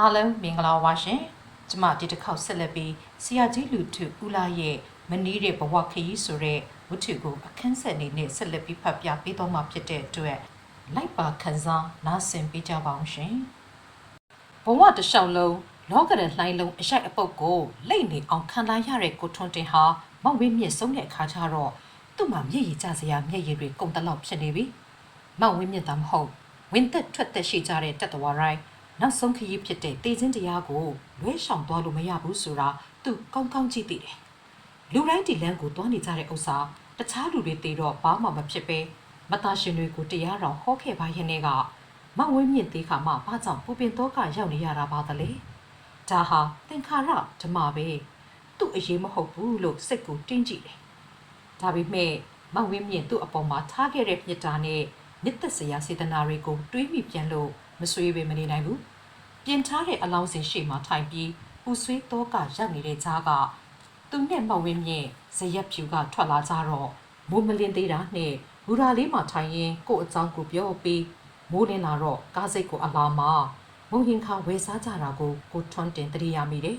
အားလုံးမင်္ဂလာပါရှင်ကျမဒီတစ်ခေါက်ဆက်လက်ပြီးဆရာကြီးလူထုဦးလာရဲ့မနီးတဲ့ဘဝခရီးဆိုတဲ့ဝတ္ထုကိုအခန်းဆက်အနေနဲ့ဆက်လက်ပြီးဖတ်ပြပေးတော့မှာဖြစ်တဲ့အတွက်လိုက်ပါခန်းစားနားဆင်ပေးကြပါအောင်ရှင်ဘဝတစ်လျှောက်လုံးလောကရန်လှိုင်းလုံးအရိုက်အပုတ်ကိုလိတ်နေအောင်ခံလာရတဲ့ကိုထွန်းတင်ဟာမောက်ဝင်းမြင့်ဆုံးတဲ့အခါကျတော့သူ့မှာမျက်ရည်ကျစရာမျက်ရည်တွေကုန်တလောက်ဖြစ်နေပြီမောက်ဝင်းမြင့်သာမဟုတ်ဝင်းသက်ထွက်သက်ရှိကြတဲ့တက်တော်ရိုင်း နောက်ဆုံးခရီးဖြစ်တဲ့တေခြင်းတရားကိုလွဲရှောင်သွားလို့မရဘူးဆိုတာသူကောင်းကောင်းကြည့်သိတယ်။လူတိုင်းဒီလန်းကိုသွားနေကြတဲ့ဥစ္စာတခြားလူတွေသိတော့ဘာမှမဖြစ်ပဲမသားရှင်တွေကိုတရားတော်ဟောခဲ့ပါရဲ့နဲ့ကမဝင်းမြင့်သေးခါမှဘာကြောင့်ပူပင်တော့ကရောက်နေရတာပါသလဲ။ဒါဟာသင်္ခါရဓမ္မပဲ။သူ့အရေးမဟုတ်ဘူးလို့စိတ်ကိုတင်းကြည့်တယ်။ဒါပေမဲ့မဝင်းမြင့်သူ့အပေါ်မှာထားခဲ့တဲ့မြစ်တာနဲ့မြစ်သက်စရာစေတနာတွေကိုတွေးမိပြန်လို့ မဆွေးပေမနေနိုင်ဘူးပြင်ထားတဲ့အလောင်းစင်ရှေ့မှာထိုင်ပြီးပူဆွေးတော့ကရောက်နေတဲ့ကြားကသူနဲ့မဝင်းမြင့်ဇရက်ဖြူကထွက်လာကြတော့မိုးမလင်းသေးတာနဲ့ဘူရာလေးမှာထိုင်ရင်ကို့အကြောင်းကိုပြောပြီးမိုးလင်းလာတော့ကားစိတ်ကိုအလာမှာမုံရင်ခါဝယ်စားကြတာကိုကိုထွန်းတင်တရိယာမိတယ်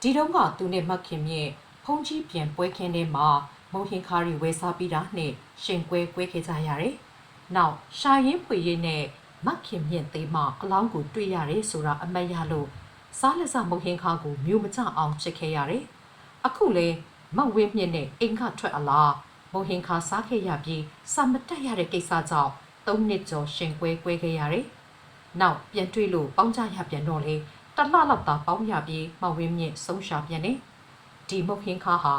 ဒီတော့ကသူနဲ့မခင်မြင့်ဖုန်ကြီးပြန်ပွဲခင်းထဲမှာမုံရင်ခါရီဝယ်စားပြီးတာနဲ့ရှင်ကွဲကွဲခဲ့ကြရတယ်နောက်ရှာရင်ဖွေရင်နဲ့ မခင်မြင့်သေးမှအလောင်းကိုတွေ့ရတယ်ဆိုတာအမတ်ရလို့စားလက်စမုတ်ဟင်းခါကိုမျိုးမကြအောင်ချစ်ခဲ့ရတယ်။အခုလေမောက်ဝင်းမြင့်နဲ့အိမ်ခထွက်အလားမုတ်ဟင်းခါစားခဲ့ရပြီးစာမတက်ရတဲ့ကိစ္စကြောင့်သုံးနှစ်ကျော်ရှင်ကွဲကွဲခဲ့ရတယ်။နောက်ပြန်တွေ့လို့ပေါင်းကြရပြန်တော့လေတလှလောက်သာပေါင်းရပြီးမောက်ဝင်းမြင့်ဆုံးရှာပြန်နေ။ဒီမုတ်ဟင်းခါဟာ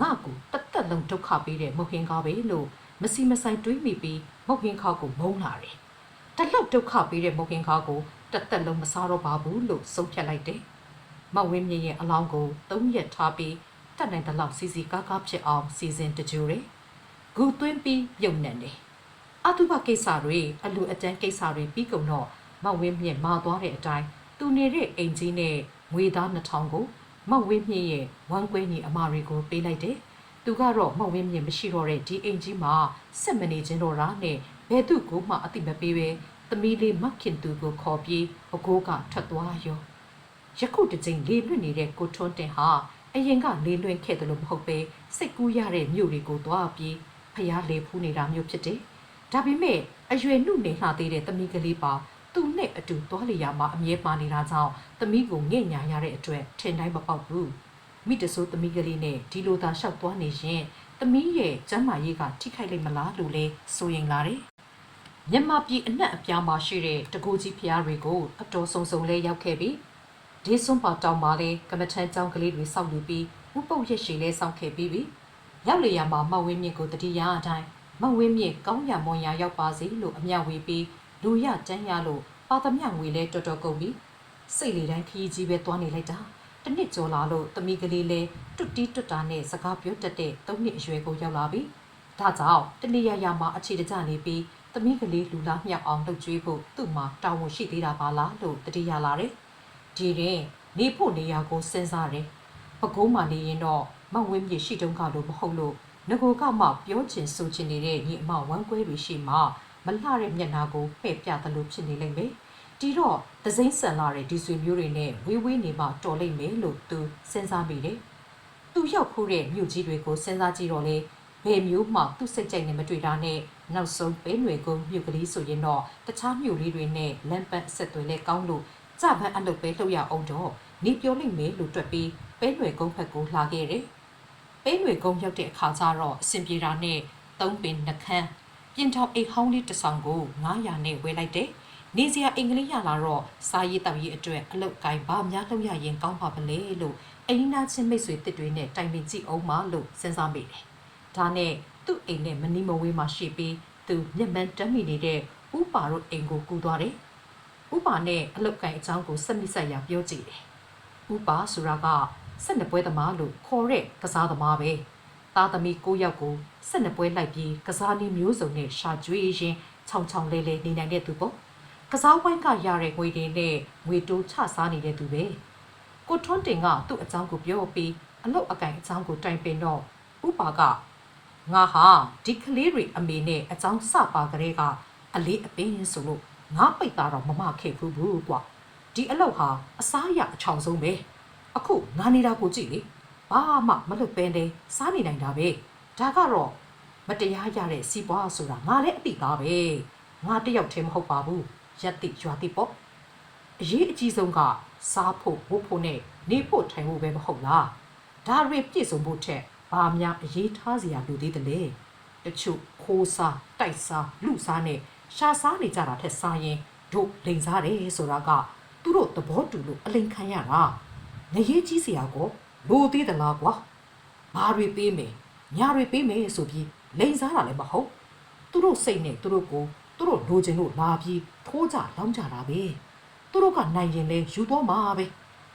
ငါ့ကိုတက်တက်လုံးဒုက္ခပေးတဲ့မုတ်ဟင်းခါပဲလို့မစီမဆိုင်တွေးမိပြီးမုတ်ဟင်းခါကိုမုန်းလာတယ်။ တလောက်ဒုက္ခပေးတဲ့မုတ်ဟင်းခါကိုတက်တက်လုံးမစားတော့ပါဘူးလို့ဆုံးဖြတ်လိုက်တယ်။မောက်ဝင်းမြင့်ရဲ့အလောင်းကိုသုံးရက်ထားပြီးတက်နိုင်တဲ့လောက်စီစီကားကားဖြစ်အောင်စီစဉ်တကြိုတယ်။ဂူသွင်းပြီးပြုံနှံတယ်။အတုပကိစ္စတွေအလူအတန်းကိစ္စတွေပြီးကုန်တော့မောက်ဝင်းမြင့်မာသွားတဲ့အတိုင်းသူနေတဲ့အိမ်ကြီးနဲ့ငွေသား2000ကိုမောက်ဝင်းမြင့်ရဲ့ဝမ်းကွဲညီအမတွေကိုပေးလိုက်တယ်။သူကတော့မောက်ဝင်းမြင့်မရှိတော့တဲ့ဒီအိမ်ကြီးမှာစစ်မနေခြင်းတော့တာနဲ့ဘယ်သူ့ကိုမှအတိမပေးပဲ သမီးလေးမခင်သူကိုခေါ်ပြီးအကိုးကထွက်သွားရောယခုတစ်ချိန်လေလွတ်နေတဲ့ကိုထွန်းတင်ဟာအရင်ကလေလွင့်ခဲ့တယ်လို့မဟုတ်ပဲစိတ်ကူးရတဲ့မြို့တွေကိုသွားပြီးဖျားလေဖူးနေတာမျိုးဖြစ်တယ်။ဒါပေမဲ့အရွယ်နှုတ်နေလှသေးတဲ့သမီးကလေးပါသူနဲ့အတူသွားလျာမှာအမြဲပါနေတာကြောင့်သမီးကိုငဲ့ညာရတဲ့အတွက်ထင်တိုင်းမပေါက်ဘူး။မိတဆိုးသမီးကလေးနဲ့ဒီလိုသာလျှောက်သွားနေရင်သမီးရဲ့ကျမ်းမာရေးကထိခိုက်လိမ့်မလားလို့လဲစိုးရင်လာတယ်။ မြန်မာပြည်အနှံ့အပြားမှာရှိတဲ့တကူကြီးဖျားတွေကိုအတော်ဆုံဆုံလဲရောက်ခဲ့ပြီးဒီစွန်ပါတောင်မှာလဲကမထန်းကျောင်းကလေးတွေစောက်လူပြီးဥပုပ်ရက်ရှိလဲစောက်ခဲ့ပြီးပြီရောက်လေရမှာမဝင်းမြင့်ကိုတတိယအတိုင်းမဝင်းမြင့်ကောင်းရမွန်ရရောက်ပါစေလို့အမြဝေပြီးလူရတန်းရလို့ပါသမျှငွေလဲတော်တော်ကုန်ပြီစိတ်လေတိုင်းခရီးကြီးပဲသွားနေလိုက်တာတနစ်ကျော်လာလို့တမီကလေးလဲတွတ်တီးတွတ်တာနဲ့စကားပြောတတ်တဲ့သုံးနှစ်အရွယ်ကိုရောက်လာပြီဒါကြောင့်တနေ့ရရမှာအခြေတကျနေပြီး သမီးကလေးလူလားမြောက်အောင်လှုပ်ကြွေးဖို့သူ့မှာတာဝန်ရှိသေးတာပါလားလို့တတိယလာတယ်။ဒီရင်နေဖို့နေရာကိုစဉ်းစားတယ်။ပကုံးမှနေရင်တော့မဝင်းမြေရှိတုံးကလို့မဟုတ်လို့ငကိုကမှပြောချင်ဆိုချင်နေတဲ့ညီအမဝမ်းကွဲတွေရှိမှမလှတဲ့မျက်နှာကိုပဲ့ပြသလိုဖြစ်နေလိမ့်မယ်။ဒီတော့သစိမ့်ဆန်လာတဲ့ဒီဆွေမျိုးတွေနဲ့ဝေးဝေးနေမှတော်လိမ့်မယ်လို့သူစဉ်းစားမိတယ်။သူရောက်ခိုးတဲ့မြို့ကြီးတွေကိုစဉ်းစားကြည့်တော့လေ ဘယ်မျိုးမှသူ့စိတ်ကြိုက်နဲ့မတွေ့တာနဲ့နောက်ဆုံးပဲຫນွေကုန်းမြို့ကလေးဆိုရင်တော့တခြားမြို့လေးတွေနဲ့လမ်းပတ်ဆက်သွယ်လဲကောင်းလို့ကြပန်းအလုပ်ပဲလှုပ်ရအောင်တော့နေပြောလိမ့်မယ်လို့တွက်ပြီးပဲຫນွေကုန်းဘက်ကိုလာခဲ့တယ်။ပဲຫນွေကုန်းရောက်တဲ့အခါကျတော့အဆင်ပြေတာနဲ့သုံးပင်နှခမ်းပြင်ထောင်အိတ်ဟောင်းလေးတစ်ဆောင်ကို900နဲ့ဝယ်လိုက်တယ်။နေစရာအင်္ဂလိပ်ရလာတော့စားရေးတောက်ရေးအတွက်အလုပ်ကိုင်းဘာများလုပ်ရရင်ကောင်းပါမလဲလို့အိမ်နာချင်းမိတ်ဆွေတစ်တွေနဲ့တိုင်ပင်ကြည့်အောင်မလို့စဉ်းစားမိတယ်။ ဒါနဲ့သူ့အိမ်နဲ့မနီမဝေးမှာရှိပြီးသူမျက်မှန်တမ်းမိနေတဲ့ဥပါတို့အိမ်ကိုကူသွားတယ်။ဥပါနဲ့အလုတ်ကန်အကြောင်းကိုစက်မိဆက်ရပြောကြည့်တယ်။ဥပါဆိုတာကဆက်နှစ်ပွဲသမားလို့ခေါ်တဲ့ကစားသမားပဲ။သားသမီး၉ယောက်ကိုဆက်နှစ်ပွဲလိုက်ပြီးကစားနည်းမျိုးစုံနဲ့ရှာကြွေးရင်းချောင်ချောင်လဲလဲနေနိုင်တဲ့သူပေါ့။ကစားဝိုင်းကရတဲ့ငွေတွေနဲ့ငွေတိုးချစားနေတဲ့သူပဲ။ကိုထွန်းတင်ကသူ့အကြောင်းကိုပြောပြီးအလုတ်အကင်အကြောင်းကိုတိုင်ပင်တော့ဥပါက ငါဟာဒီကလေးတွေအမေနဲ့အကြောင်းစပါကလေးကအလေးအပင်ဆိုလို့ငါပိတ်တာတော့မမခဲ့ဘူးဘူးကွာဒီအလောက်ဟာအစားအရအချောင်ဆုံးပဲအခုငါနေတာကိုကြည့်လေဘာမှမလုပ်ပဲနေစားနေနိုင်တာပဲဒါကတော့မတရားရတဲ့စီးပွားဆိုတာငါလည်းအတိသားပဲငါတယောက်တည်းမဟုတ်ပါဘူးရက်တိရွာတိပေါ့အရေးအကြီးဆုံးကစားဖို့ဝတ်ဖို့နဲ့နေဖို့ထိုင်ဖို့ပဲမဟုတ်လားဒါတွေပြည့်စုံဖို့ထက် ဘာများအရေးထားစရာလိုသေးတယ်လဲတချို့ခိုးစားတိုက်စားလူစားနဲ့ရှာစားနေကြတာထက်စားရင်တို့လိန်စားတယ်ဆိုတာကသူတို့သဘောတူလို့အလိန်ခံရတာငရေးကြီးစရာကိုလိုသေးသလားကွာဘာတွေပေးမယ်ညာတွေပေးမယ်ဆိုပြီးလိန်စားတာလည်းမဟုတ်သူတို့စိတ်နဲ့သူတို့ကိုသူတို့လိုချင်လို့လာပြီးထိုးကြလောင်းကြတာပဲသူတို့ကနိုင်ရင်လဲယူတော့မှာပဲ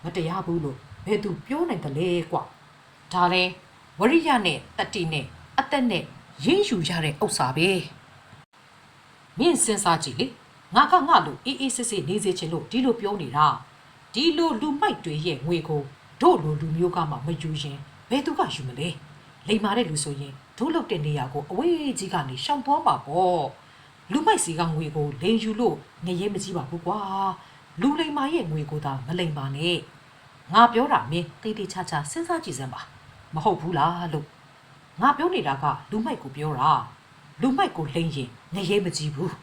မတရားဘူးလို့ဘယ်သူပြောနိုင်တယ်လဲကွာဒါလဲ ဝရိယနဲ့တတိနဲ့အသက်နဲ့ရင်းယူရတဲ့ဥစ္စာပဲမင်းစဉ်းစားကြည့်လေငါကငါလို့အေးအေးစစ်စစ်နေစေချင်လို့ဒီလိုပြောနေတာဒီလိုလူမိုက်တွေရဲ့ငွေကိုတို့လိုလူမျိုးကမှမယူရင်ဘယ်သူကယူမလဲလိမ္မာတဲ့လူဆိုရင်တို့လုတ်တဲ့နေရာကိုအဝေးကြီးကနေရှောင်သွားပါပေါ့လူမိုက်စီကငွေကိုလိန်ယူလို့ငရဲမကြီးပါဘူးကွာလူလိမ္မာရဲ့ငွေကိုသာမလိမ္မာနဲ့ငါပြောတာမင်းတိတ်တိတ်ချာချာစဉ်းစားကြည့်စမ်းပါ မဟုတ်ဘူးလားလို့ငါပြောနေတာကလူမိုက်ကိုပြောတာလူမိုက်ကိုလိမ့်ရင်ငရဲမကြည့်ဘူး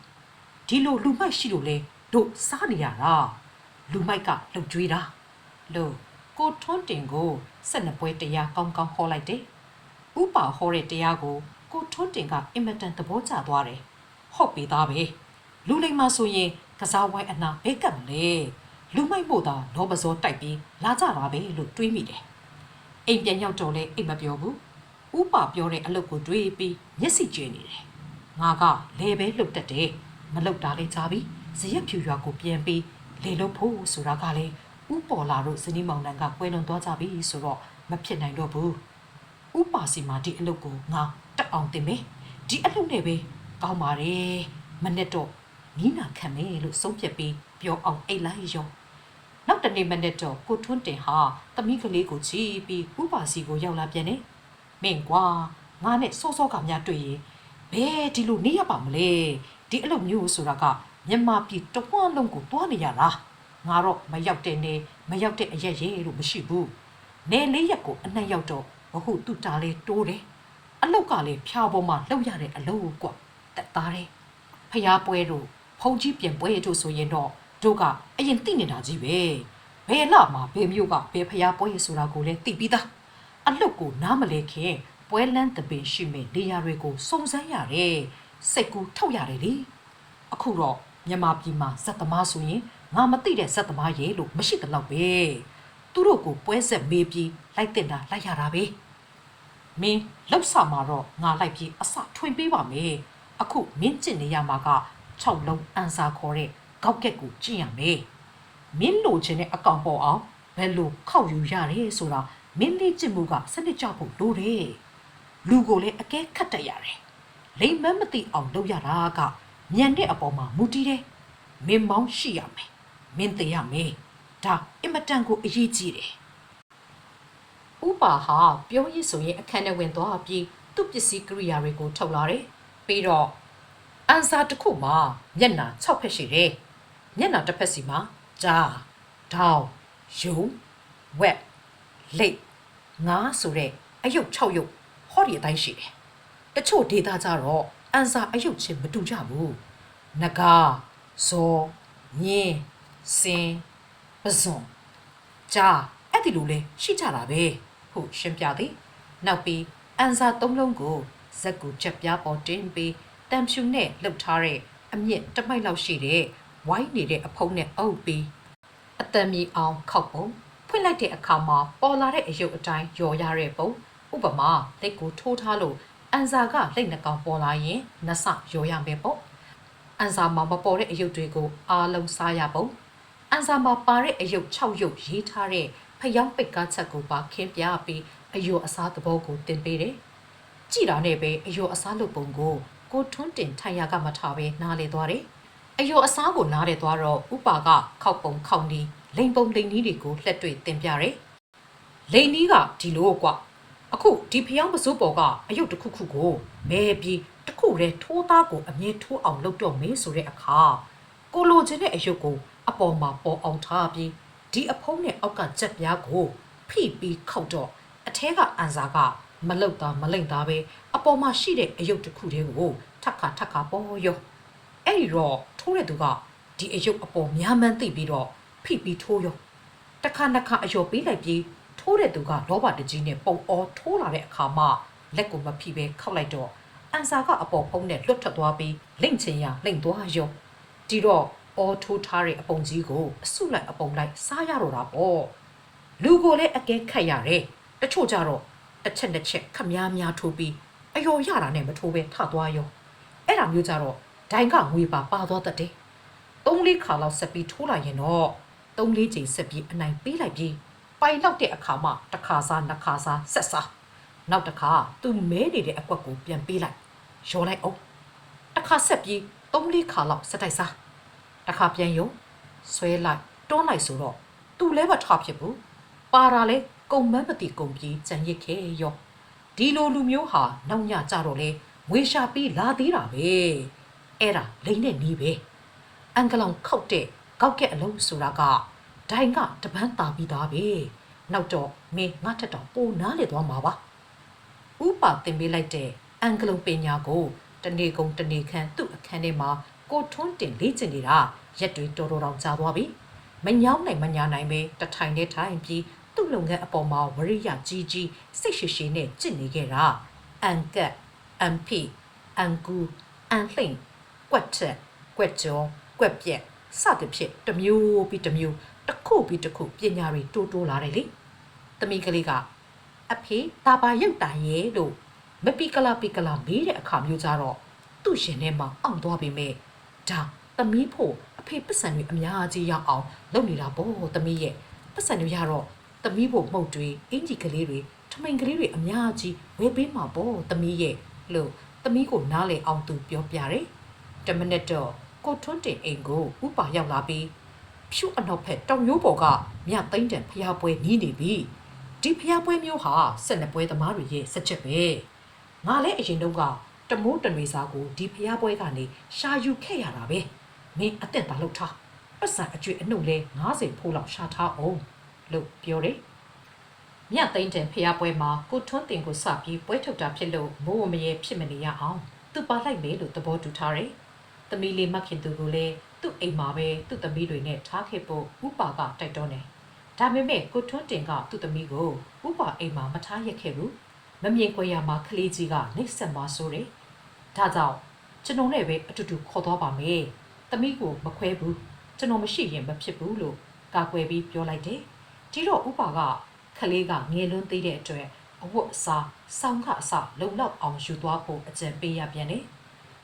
ဒီလိုလူမိုက်ရှိလို့လေတို့စားနေရတာလူမိုက်ကလှုပ်ကြွေးတာလို့ကိုထွန်းတင်ကိုဆက်နှစ်ပွဲတရားကောင်းကောင်းဟောလိုက်တယ်ဥပါဟောတဲ့တရားကိုကိုထွန်းတင်ကအင်မတန်သဘောကျသွားတယ်ဟုတ်ပြီသားပဲလူလိမ္မာဆိုရင်ကစားဝိုင်းအနာဘဲကပ်မလဲလူမိုက်မို့သာလောပစောတိုက်ပြီးလာကြတာပဲလို့တွေးမိတယ် အိမ်ပြန်ရောက်တော့လဲအိမ်မပြောဘူးဥပါပြောတဲ့အလုပ်ကိုတွေးပြီးမျက်စိကျနေတယ်။ငါကလေပဲလှုပ်တတ်တယ်။မလှုပ်တာလေးချာပြီးဇရက်ဖြူရွာကိုပြန်ပြီးလေလှုပ်ဖို့ဆိုတာကလည်းဥပေါ်လာတို့ဇနီးမောင်နှံကကွဲလွန်သွားကြပြီဆိုတော့မဖြစ်နိုင်တော့ဘူး။ဥပါစီမှာဒီအလုပ်ကိုငါတက်အောင်တင်မယ်။ဒီအလုပ်နဲ့ပဲကောင်းပါတယ်။မနဲ့တော့နီးနာခံမယ်လို့ဆုံးဖြတ်ပြီးပြောအောင်အိတ်လိုက်ရော။ နောက်တနေ့မနေ့တော့ကိုထွန်းတင်ဟာသမီးကလေးကိုချီပြီးဥပါစီကိုရောက်လာပြန်တယ်။မင်းကွာငါနဲ့စောစောကများတွေ့ရင်ဘယ်ဒီလိုနေရပါမလဲဒီအလုပ်မျိုးဆိုတာကမြန်မာပြည်တဝန်းလုံးကိုတွားနေရတာငါတော့မရောက်တဲ့နေမရောက်တဲ့အရက်ရဲလို့မရှိဘူးနေလေးရက်ကိုအနှံ့ရောက်တော့ဘဟုတုတာလေးတိုးတယ်အလုတ်ကလည်းဖြာပေါ်မှာလှုပ်ရတဲ့အလုပ်ကွတက်သားတယ်ဖျားပွဲတို့ဖုန်ကြီးပြင်ပွဲတို့ဆိုရင်တော့ တို့ကအရင်သိနေတာကြီးပဲဘယ်လမှာဘယ်မျိုးကဘယ်ဖျားပွဲဆိုတာကိုလည်းသိပြီးသားအလုတ်ကိုနားမလဲခင်ပွဲလန်းတပင်ရှိမဲ့နေရာတွေကိုစုံစမ်းရတယ်စိတ်ကူးထုတ်ရတယ်လေအခုတော့မြန်မာပြည်မှာဇက်သမားဆိုရင်ငါမသိတဲ့ဇက်သမားရဲ့လို့မရှိတလောက်ပဲသူတို့ကိုပွဲဆက်မေးပြီးလိုက်တင်တာလိုက်ရတာပဲမင်းလောက်ဆာမှာတော့ငါလိုက်ပြီးအစထွင်ပေးပါမယ်အခုမင်းကျင့်နေရမှာက6လုံးအန်စာခေါ်တဲ့ ကောက်ကက်ကိုကျင့်ရမယ်မင်းလိုချင်တဲ့အကောင့်ပေါ်အောင်ဘယ်လိုခောက်ယူရတယ်ဆိုတာမင်းလေးကျင့်မှုကစနစ်ကျဖို့လိုတယ်လူကိုလည်းအကဲခတ်တတ်ရတယ်လိမ်မမသိအောင်လုပ်ရတာကညံတဲ့အပေါ်မှာမူတည်တယ်မင်းမောင်းရှိရမယ်မင်းသိရမယ်ဒါအင်မတန်ကိုအရေးကြီးတယ်ဥပါဟာပြောရည်ဆိုရင်အခန်းထဲဝင်သွားပြီးသူ့ပစ္စည်းကိရိယာတွေကိုထုတ်လာတယ်ပြီးတော့အန်စာတစ်ခုမှာမျက်နှာ6ဖက်ရှိတယ် မျက်နှာတစ်ဖက်စီမှာဂျာဒေါင်းယုံဝက်လိတ်ငါးဆိုတဲ့အယုတ်6ယုတ်ဟောဒီအတိုင်းရှိတယ်တချို့ဒေတာကြတော့အန်စာအယုတ်ချင်းမတူကြဘူးနဂါဇောညင်းစင်ပဇွန်ဂျာအဲ့ဒီလိုလဲရှိကြတာပဲဟုတ်ရှင်းပြသည်နောက်ပြီးအန်စာသုံးလုံးကိုဇက်ကူချက်ပြားပေါ်တင်းပြီးတမ်ဖြူနဲ့လှုပ်ထားတဲ့အမြင့်တစ်မိုက်လောက်ရှိတဲ့ ဝိုင်းနေတဲ့အဖုံးနဲ့အုပ်ပြီးအတံမီအောင်ခောက်ပုံဖွင့်လိုက်တဲ့အခါမှာပေါ်လာတဲ့အယုတ်အတိုင်းယော်ရတဲ့ပုံဥပမာလက်ကိုထိုးထားလို့အန်စာကလက်နှကောင်ပေါ်လာရင်နှဆယော်ရမယ်ပေါ့အန်စာမှာမပေါ်တဲ့အယုတ်တွေကိုအားလုံးစားရပုံအန်စာမှာပါတဲ့အယုတ်6ယုတ်ရေးထားတဲ့ဖျောင်းပိတ်ကားချက်ကိုပါခင်းပြပြီးအယုတ်အစားသဘောကိုတင်ပေးတယ်ကြည်တာနဲ့ပဲအယောအစားလုပ်ပုံကိုကိုထွန်းတင်ထိုင်ရကမထားပဲနားလေသွားတယ်။ အယောအစားကိုနားလေသွားတော့ဥပါကခောက်ပုံခောက်နီးလိန်ပုံလိန်နီးတွေကိုလှက်တွေ့တင်ပြတယ်။လိန်နီးကဒီလိုကွအခုဒီဖျောင်းပစိုးပေါ်ကအယုတ်တစ်ခုခုကိုမဲပြီးတစ်ခုတည်းထိုးသားကိုအမြဲထိုးအောင်လုပ်တော့မေးဆိုတဲ့အခါကိုလိုချင်တဲ့အယုတ်ကိုအပေါ်မှာပေါ်အောင်ထားပြီးဒီအဖုံးနဲ့အောက်ကချက်ပြားကိုဖိပြီးခောက်တော့အထဲကအန်စာကမလုတ်သားမလိမ့်သားပဲအပေါ်မှာရှိတဲ့အယုတ်တစ်ခုတည်းကိုထက်ခါထက်ခါပေါ်ရော အဲ့ဒီတော့ထိုးတဲ့သူကဒီအယုတ်အပေါ်များမှန်းသိပြီးတော့ဖိပြီးထိုးရောတစ်ခါနှစ်ခါအယော်ပေးလိုက်ပြီးထိုးတဲ့သူကလောဘတကြီးနဲ့ပုံအောထိုးလာတဲ့အခါမှာလက်ကိုမဖိပဲခောက်လိုက်တော့အန်စာကအပေါ်ဖုံးနဲ့လွတ်ထွက်သွားပြီးလိမ့်ချင်ရလိမ့်သွားရောဒီတော့အောထိုးထားတဲ့အပုံကြီးကိုအဆုလိုက်အပုံလိုက်စားရတော့တာပေါ့လူကိုလည်းအကဲခတ်ရတယ်တချို့ကြတော့တစ်ချက်တစ်ချက်ခမားများထိုးပြီးအယော်ရတာနဲ့မထိုးပဲထသွားရောအဲ့ဒါမျိုးကြတော့ ဒိုင်ကငွေပါပါသွားတတ်တယ်သုံးလေးခါလောက်ဆက်ပြီးထိုးလိုက်ရင်တော့သုံးလေးချိန်ဆက်ပြီးအနိုင်ပေးလိုက်ပြီးပိုင်လောက်တဲ့အခါမှတစ်ခါစားနှစ်ခါစားဆက်စားနောက်တစ်ခါသူမဲနေတဲ့အကွက်ကိုပြန်ပေးလိုက်ရောလိုက်အောင်တစ်ခါဆက်ပြီးသုံးလေးခါလောက်ဆက်တိုက်စားတစ်ခါပြန်ယုံဆွဲလိုက်တွန်းလိုက်ဆိုတော့သူလည်းမထဖြစ်ဘူးပါတာလေကုံမန်းမတိကုံပြီးကြံရစ်ခဲရောဒီလိုလူမျိုးဟာနောက်ညကြတော့လေငွေရှာပြီးလာသေးတာပဲ အဲ့ဒါလိမ့်နဲ့နီးပဲအန်ကလောင်ခောက်တဲ့ကောက်ကက်အလုံးဆိုတာကဒိုင်ကတပန်းတာပြီးသားပဲနောက်တော့မင်းငါထက်တော့ပိုနားလေသွားမှာပါဥပါတင်ပေးလိုက်တဲ့အန်ကလုံပညာကိုတနေကုန်တနေခန့်သူ့အခန်းထဲမှာကိုထွန်းတင်လေ့ကျင့်နေတာရက်တွေတော်တော်တောင်ကြာသွားပြီမညောင်းနိုင်မညာနိုင်ပဲတထိုင်နဲ့ထိုင်ပြီးသူ့လုပ်ငန်းအပေါ်မှာဝရိယကြီးကြီးစိတ်ရှိရှိနဲ့ကျင့်နေခဲ့တာအန်ကတ်အန်ဖီအန်ကူအန်လှိမ့် ကွက်ချက်ကွက်ကြောကွက်ပြက်စသဖြင့်တစ်မျိုးပြီးတစ်မျိုးတစ်ခုပြီးတစ်ခုပညာတွေတိုးတိုးလာတယ်လေသမီးကလေးကအဖေဒါပါရုပ်တာရဲ့လို့မပီကလာပီကလာမေးတဲ့အခါမျိုးကြတော့သူ့ရှင်ထဲမှာအောင်သွားပေမဲ့ဒါသမီးဖို့အဖေပတ်စံတွေအများကြီးရအောင်လုပ်နေတာပေါ့သမီးရဲ့ပတ်စံတွေရတော့သမီးဖို့မှုတ်တွေအင်ဂျီကလေးတွေထမိန်ကလေးတွေအများကြီးဝယ်ပေးမှာပေါ့သမီးရဲ့လို့သမီးကိုနားလေအောင်သူပြောပြတယ် တမနစ်တော့ကိုထွန်းတင်အိမ်ကိုဥပါရောက်လာပြီးဖြူအနောက်ဖက်တောင်ရိုးပေါ်ကမြသိမ့်တန်ဖျားပွဲနီးနေပြီဒီဖျားပွဲမျိုးဟာဆက်နှစ်ပွဲသမားတွေရဲ့စက်ချက်ပဲငါလည်းအရင်တော့ကတမိုးတမေစာကိုဒီဖျားပွဲကနေရှာယူခဲ့ရတာပဲမင်းအသက်တာလောက်ထားပတ်စံအကျွေးအနှုတ်လဲ90ဖိုးလောက်ရှာထားအောင်လို့ပြောတယ်မြသိမ့်တန်ဖျားပွဲမှာကိုထွန်းတင်ကိုစပြီးပွဲထုတ်တာဖြစ်လို့မိုးဝမရဲဖြစ်မနေရအောင်သူပါလိုက်မယ်လို့သဘောတူထားတယ် သမီးလေးမခင်သူကိုလည်းသူ့အိမ်မှာပဲသူ့သမီးတွေနဲ့ထားခဲ့ဖို့ဥပါကတိုက်တွန်းတယ်။ဒါပေမဲ့ကိုထွန်းတင်ကသူ့သမီးကိုဥပါအိမ်မှာမထားရက်ခဲ့ဘူး။မမြင်ခွေရမှာကလေးကြီးကနှိပ်စက်မှာဆိုတယ်။ဒါကြောင့်ကျွန်တော်နဲ့ပဲအတူတူခေါ်သွားပါမယ်။သမီးကိုမခွဲဘူး။ကျွန်တော်မရှိရင်မဖြစ်ဘူးလို့ကာကွယ်ပြီးပြောလိုက်တယ်။ဒီတော့ဥပါကကလေးကငယ်လွန်းသေးတဲ့အတွက်အဝတ်အစားစောင်းကအစလုံလောက်အောင်ယူသွားဖို့အကြံပေးရပြန်တယ်။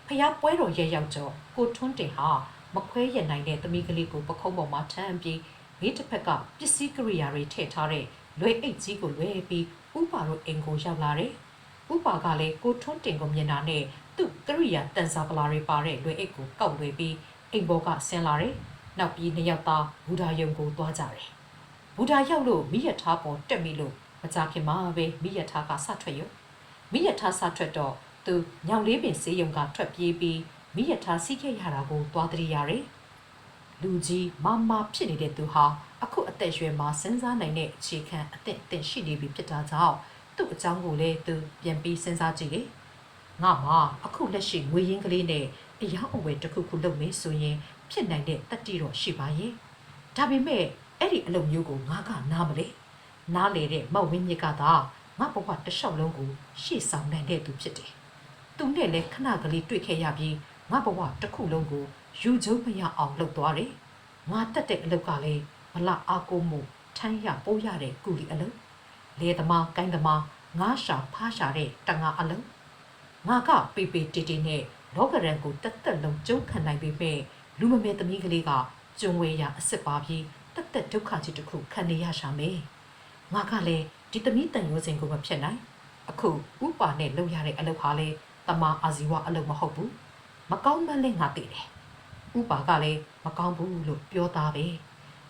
ဖျားပွဲတော်ရဲ့ရောက်တော့ကိုထွန်းတင်ဟာမခွဲရနိုင်တဲ့သမီးကလေးကိုပခုံးပေါ်မှာထမ်းပြီးဘေးတစ်ဖက်ကပစ္စည်းကရိယာတွေထည့်ထားတဲ့လွယ်အိတ်ကြီးကိုလွယ်ပြီးဥပါတို့အိမ်ကိုရောက်လာတယ်။ဥပါကလည်းကိုထွန်းတင်ကိုမြင်တာနဲ့သူ့ကရိယာတန်စာပလာတွေပါတဲ့လွယ်အိတ်ကိုကောက်လွယ်ပြီးအိမ်ပေါ်ကဆင်းလာတယ်။နောက်ပြီးနှစ်ယောက်သားဘူဒါယုံကိုသွားကြတယ်။ဘူဒါရောက်လို့မိရထားပေါ်တက်မိလို့မကြခင်မှာပဲမိရထားကစထွက်ရုံမိရထားစထွက်တော့ သူညောင်လေးပင်စေးရုံကထွက်ပြေးပြီးမိရထားစီးခဲ့ရတာကိုသွားတရရတယ်။လူကြီးမမဖြစ်နေတဲ့သူဟာအခုအသက်အရွယ်မှာစဉ်းစားနိုင်တဲ့အခြေခံအသင့်အသင့်ရှိနေပြီဖြစ်တာကြောင့်သူ့အကြောင်းကိုလည်းသူပြန်ပြီးစဉ်းစားကြည့်လေ။ငါမှအခုလက်ရှိငွေရင်းကလေးနဲ့အယောင်အဝယ်တစ်ခုခုလုပ်မယ်ဆိုရင်ဖြစ်နိုင်တဲ့တတိတော့ရှိပါရဲ့။ဒါပေမဲ့အဲ့ဒီအလုပ်မျိုးကိုငါကနားမလဲ။နားလေတဲ့မောက်ဝင်းမြစ်ကသာငါဘဝတစ်လျှောက်လုံးကိုရှေ့ဆောင်နိုင်တဲ့သူဖြစ်တယ်။ သူနဲ့လည်းခဏကလေးတွေ့ခဲ့ရပြီးငါဘဝတစ်ခုလုံးကိုယူကျုံမရအောင်လုပ်သွားတယ်။ငါတက်တဲ့အလုပ်ကလည်းမလအားကိုးမှုထမ်းရပိုးရတဲ့ကုလီအလုပ်လေသမားကိုင်းသမားငါရှာဖားရှာတဲ့တငါအလုပ်ငါကပေပေတေတေနဲ့လောကရန်ကိုတက်တက်လုံးကျုံခံနိုင်ပေမဲ့လူမမဲသမီးကလေးကကျုံဝဲရအစ်စ်ပါပြီးတက်တက်ဒုက္ခကြီးတစ်ခုခံနေရရှာမယ်ငါကလည်းဒီသမီးတန်ရုံးစင်ကိုမဖြစ်နိုင်အခုဥပါနဲ့လုပ်ရတဲ့အလုပ်ဟာလေ တမအာဇီဝအလုပ်မဟုတ်ဘူးမကောင်းမှန်းလည်းငါသိတယ်ဥပါကလည်းမကောင်းဘူးလို့ပြောသားပဲ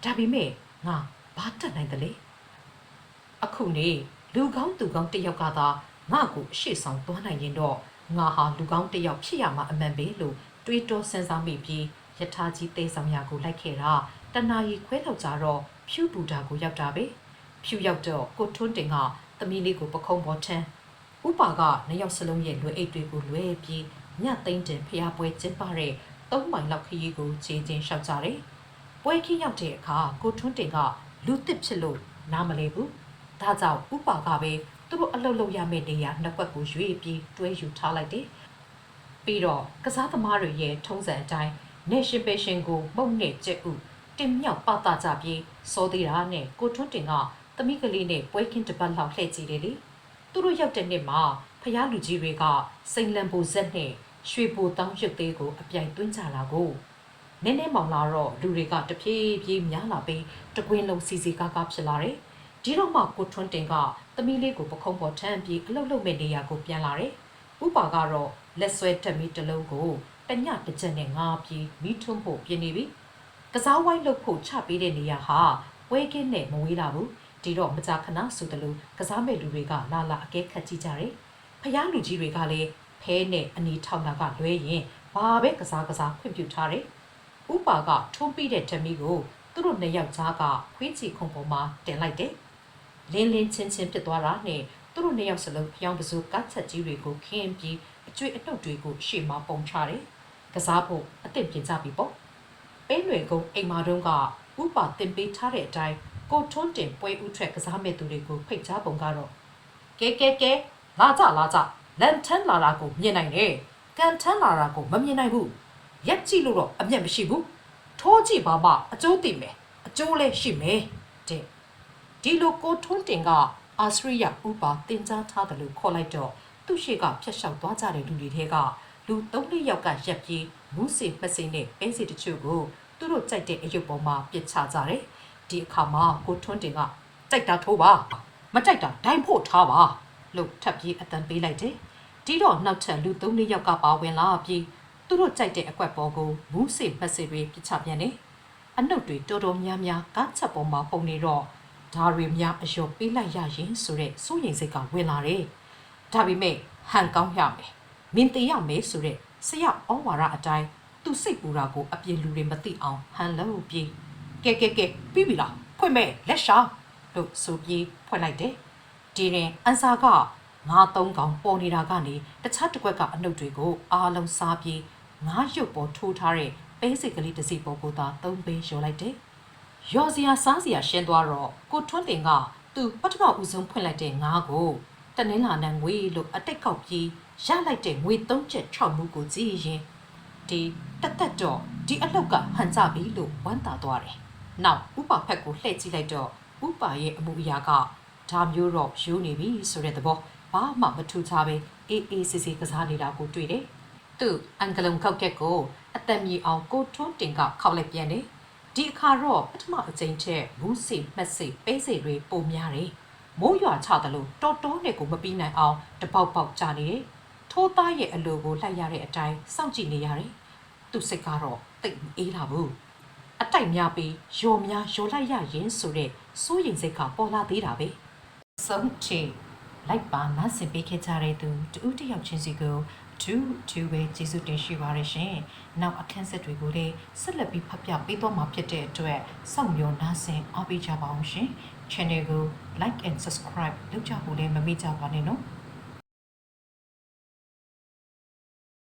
ဒါပေမဲ့ငါဘာတက်နိုင်တယ်လေအခုနေလူကောင်းသူကောင်းတစ်ယောက်ကသာငါ့ကိုအရှိဆောင်သွားနိုင်ရင်တော့ငါဟာလူကောင်းတစ်ယောက်ဖြစ်ရမှာအမှန်ပဲလို့တွေးတောစဉ်းစားမိပြီးယထာကြီးတေးဆောင်ရာကိုလိုက်ခဲ့တာတနာရီခွဲလောက်ကြာတော့ဖြူဘူတာကိုရောက်တာပဲဖြူရောက်တော့ကိုထွန်းတင်ကသမီးလေးကိုပခုံးပေါ်ထမ်း ဥပါကနှစ်ယောက်စလုံးရဲ့လွယ်အိတ်တွေကိုလွဲပြီးညသိမ့်တင်ဖျားပွဲကျင်းပတဲ့သုံးမိုင်လောက်ခရီးကိုခြေချင်းလျှောက်ကြတယ်ပွဲခင်းရောက်တဲ့အခါကိုထွန်းတင်ကလူတစ်ဖြစ်လို့နားမလဲဘူးဒါကြောင့်ဥပါကပဲသူတို့အလုပ်လုပ်ရမယ့်နေရာနှစ်ကွက်ကိုရွေးပြီးတွဲယူထားလိုက်တယ်ပြီးတော့ကစားသမားတွေရဲ့ထုံးစံအတိုင်း nation patient ကိုမုံနဲ့ကြက်ဥတင်မြောက်ပတာကြပြီးစောသေးတာနဲ့ကိုထွန်းတင်ကသမီးကလေးနဲ့ပွဲခင်းတစ်ပတ်လောက်လှည့်ကြည့်တယ်လေ သူတို့ရောက်တဲ့နေ့မှာဖျားလူကြီးတွေကစိန်လံပူဇက်နဲ့ရွှေပူတောင်းရုပ်သေးကိုအပြိုင်သွင်းကြတာကိုနည်းနည်းမောင်လာတော့လူတွေကတဖြည်းဖြည်းများလာပြီးတကွင်းလုံးစီစီကားကားဖြစ်လာတယ်ဒီတော့မှကိုထွန်းတင်ကသမီးလေးကိုပခုံးပေါ်ထမ်းပြီးအလုတ်လုတ်မဲ့နေရာကိုပြန်လာတယ်ဥပါကတော့လက်ဆွဲတက်မီတစ်လုံးကိုတညတစ်ချက်နဲ့ငားပြီးမိထွန်းဖို့ပြင်နေပြီကစားဝိုင်းလုပ်ဖို့ချပေးတဲ့နေရာဟာဝဲကင်းနဲ့မဝေးလာဘူး ဒီတော့မကြာခဏဆိုသလိုကစားမဲ့လူတွေကလာလာအကဲခတ်ကြည့်ကြတယ်ဖျားလူကြီးတွေကလည်းဖဲနဲ့အနီထောက်တာကလွဲရင်ဘာပဲကစားကစားခွင့်ပြုထားတယ်ဥပါကထုံးပြီးတဲ့ဓမီကိုသူတို့နှစ်ယောက်ကြားကခွေးချီခုံပေါ်မှာတင်လိုက်တယ်လင်းလင်းချင်းချင်းဖြစ်သွားတာနဲ့သူတို့နှစ်ယောက်စလုံးဖျောင်းပစိုးကတ်ချက်ကြီးတွေကိုခင်းပြီးအကျွေးအနှုတ်တွေကိုရှေ့မှာပုံချတယ်ကစားဖို့အသင့်ပြင်ကြပြီပေါ့ပိန်းတွေကုန်းအိမ်မာတုံးကဥပါတင်ပေးထားတဲ့အတိုင်း ကိုထွန်းတင်ပွဲဥထွက်ကစားမဲ့သူတွေကိုဖိတ်ကြားပုံကတော့ကဲကဲကဲလာကြလာကြလန်ထန်းလာတာကိုမြင်နိုင်တယ်ကန်ထန်းလာတာကိုမမြင်နိုင်ဘူးရက်ကြည့်လို့တော့အမျက်မရှိဘူးထိုးကြည့်ပါမှအကျိုးသိမယ်အကျိုးလည်းရှိမယ်တဲ့ဒီလိုကိုထွန်းတင်ကအာစရိယဥပါတင်ကြားထားတယ်လို့ခေါ်လိုက်တော့သူ့ရှိကဖျက်လျှောက်သွားကြတဲ့လူတွေထဲကလူ၃လေးယောက်ကရက်ပြေးမူးစေမစိမ့်နဲ့ပဲစီတချို့ကိုသူတို့ကြိုက်တဲ့အယုတ်ပေါ်မှာပစ်ချကြတယ် ဒီအခါမှာကိုထွန်းတင်ကကြိုက်တာထိုးပါမကြိုက်တာဒိုင်းဖို့ထားပါလို့ထပ်ပြီးအတန်ပေးလိုက်တယ်ဒီတော့နောက်ထပ်လူ၃လေးယောက်ကပါဝင်လာပြီးသူတို့ကြိုက်တဲ့အကွက်ပေါ်ကိုမူးစေမစိတွေပစ်ချပြန်တယ်အနှုတ်တွေတော်တော်များများကားချက်ပေါ်မှာပုံနေတော့ဒါတွေများအယောပေးလိုက်ရရင်ဆိုတဲ့စိုးရိမ်စိတ်ကဝင်လာတယ်ဒါပေမဲ့ဟန်ကောင်းရမယ်မင်းတေးရမယ်ဆိုတဲ့ဆရာဩဝါဒအတိုင်းသူစိတ်ပူတာကိုအပြင်းလူတွေမသိအောင်ဟန်လို့ပြေး ကဲကဲကဲပြီးပြီလားဖွင့်မဲ့လက်ရှာလို့ဆိုပြီးဖွင့်လိုက်တယ်ဒီရင်အန်စာကငါးသုံးကောင်ပေါ်နေတာကနေတခြားတစ်ခွက်ကအနှုတ်တွေကိုအားလုံးစားပြီးငါးရုပ်ပေါ်ထိုးထားတဲ့ပဲစိတ်ကလေးတစ်စီပေါ်ကိုသာသုံးပေးလျှော်လိုက်တယ်ရော်စရာစားစရာရှင်းသွားတော့ကိုထွန်းတင်ကသူပထမဦးဆုံးဖွင့်လိုက်တဲ့ငါးကိုတနင်္လာနေ့ငွေလို့အတိတ်ကောက်ပြီးရလိုက်တဲ့ငွေ၃ချက်6မှုကိုကြည့်ရင်ဒီတက်တက်တော့ဒီအလောက်ကဟန်ကြပြီလို့ဝမ်းသာသွားတယ်။ နောက်ဥပါဖက်ကိုလှည့်ကြည့်လိုက်တော့ဥပါရဲ့အမှုအရာကဒါမျိုးတော့ယူနေပြီဆိုတဲ့သဘောဘာမှမထူခြားပဲအေးအေးဆေးဆေးကစားနေတာကိုတွေ့တယ်။သူ့အင်္ဂလုံခောက်ကက်ကိုအသက်မြေအောင်ကိုထွန်းတင်ကခောက်လိုက်ပြန်တယ်။ဒီအခါတော့ပထမအကြိမ်ချက်ဘူးစီမှတ်စိပဲစိတွေပုံများတယ်။မိုးရွာချတယ်လို့တော်တော်နဲ့ကိုမပြီးနိုင်အောင်တပေါက်ပေါက်ကြနေတယ်။ထိုးသားရဲ့အလိုကိုလိုက်ရတဲ့အတိုင်းစောင့်ကြည့်နေရတယ်။သူ့စိတ်ကတော့တိတ်မအေးလာဘူး။ အတိုက်များပြီးယော်များယော်လိုက်ရရင်ဆိုတဲ့စိုးရိမ်စိတ်ကပေါ်လာသေးတာပဲ။ဆုံးချေလိုက်ပါနားဆင်ပေးခဲ့ကြတဲ့သူတူတယောက်ချင်းစီကိုတူတူပဲကျေးဇူးတင်ရှိပါရရှင်။နောက်အခန်းဆက်တွေကိုလည်းဆက်လက်ပြီးဖတ်ပြပေးသွားမှာဖြစ်တဲ့အတွက်စောင့်မျှော်နားဆင်အားပေးကြပါအောင်ရှင်။ Channel ကို like and subscribe လုပ်ကြဖို့လည်းမမေ့ကြပါနဲ့နော်။